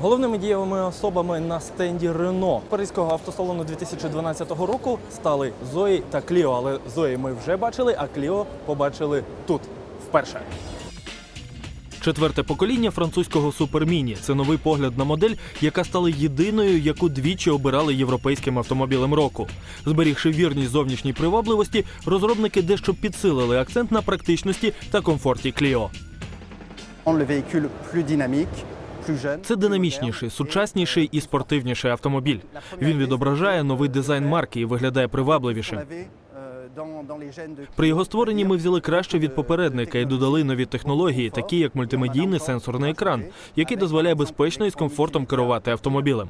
Головними дієвими особами на стенді Рено Паризького автосалону 2012 року стали Зої та Кліо. Але Зої ми вже бачили, а Кліо побачили тут вперше. Четверте покоління французького суперміні це новий погляд на модель, яка стала єдиною, яку двічі обирали європейським автомобілем року. Зберігши вірність зовнішній привабливості, розробники дещо підсилили акцент на практичності та комфорті Кліо. Це динамічніший, сучасніший і спортивніший автомобіль. Він відображає новий дизайн марки і виглядає привабливішим. При його створенні ми взяли краще від попередника і додали нові технології, такі як мультимедійний сенсорний екран, який дозволяє безпечно і з комфортом керувати автомобілем.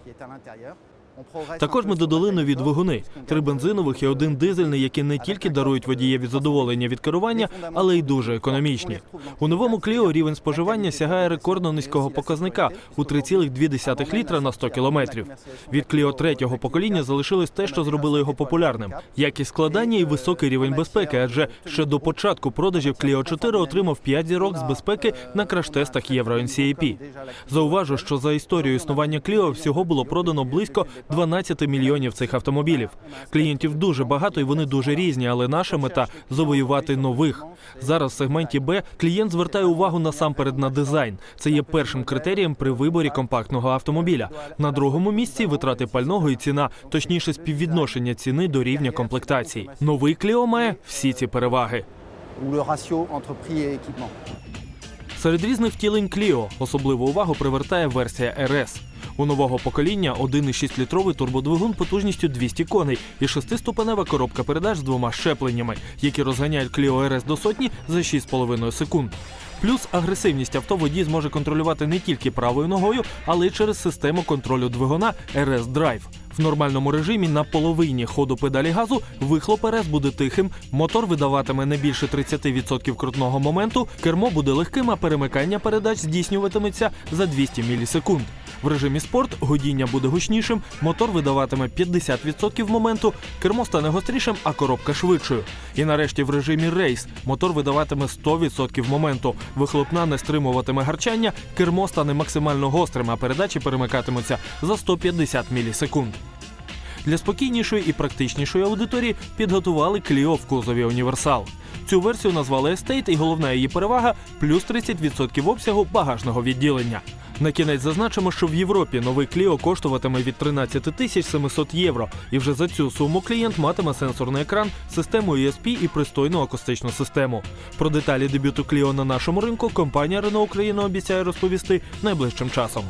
Також ми додали нові двигуни: три бензинових і один дизельний, які не тільки дарують водієві задоволення від керування, але й дуже економічні. У новому Кліо рівень споживання сягає рекордно низького показника у 3,2 літра на 100 кілометрів. Від Кліо третього покоління залишилось те, що зробило його популярним: якість складання і високий рівень безпеки. Адже ще до початку продажів Кліо 4 отримав 5 зірок з безпеки на краш-тестах Євро NCAP. Зауважу, що за історію існування Кліо всього було продано близько 12 мільйонів цих автомобілів. Клієнтів дуже багато і вони дуже різні, але наша мета завоювати нових. Зараз в сегменті Б клієнт звертає увагу насамперед на дизайн. Це є першим критерієм при виборі компактного автомобіля. На другому місці витрати пального і ціна, точніше співвідношення ціни до рівня комплектації. Новий Кліо має всі ці переваги. Серед різних втілень Clio особливу увагу привертає версія RS. У нового покоління 1,6-літровий турбодвигун потужністю 200 коней і шестиступенева коробка передач з двома щепленнями, які розганяють Clio RS до сотні за 6,5 секунд. Плюс агресивність авто водій зможе контролювати не тільки правою ногою, але й через систему контролю двигуна RS Drive. В нормальному режимі на половині ходу педалі газу вихлоп РС буде тихим, мотор видаватиме не більше 30% крутного моменту, кермо буде легким, а перемикання передач здійснюватиметься за 200 мілісекунд. В режимі спорт годіння буде гучнішим, мотор видаватиме 50% моменту, кермо стане гострішим, а коробка швидшою. І нарешті в режимі рейс мотор видаватиме 100% моменту, вихлопна не стримуватиме гарчання, кермо стане максимально гострим, а передачі перемикатимуться за 150 мілісекунд. Для спокійнішої і практичнішої аудиторії підготували Clio в кузові універсал. Цю версію назвали Estate і головна її перевага плюс 30% обсягу багажного відділення. На кінець зазначимо, що в Європі новий Clio коштуватиме від 13 тисяч 700 євро, і вже за цю суму клієнт матиме сенсорний екран, систему ESP і пристойну акустичну систему. Про деталі дебюту Clio на нашому ринку компанія Renault Україна обіцяє розповісти найближчим часом.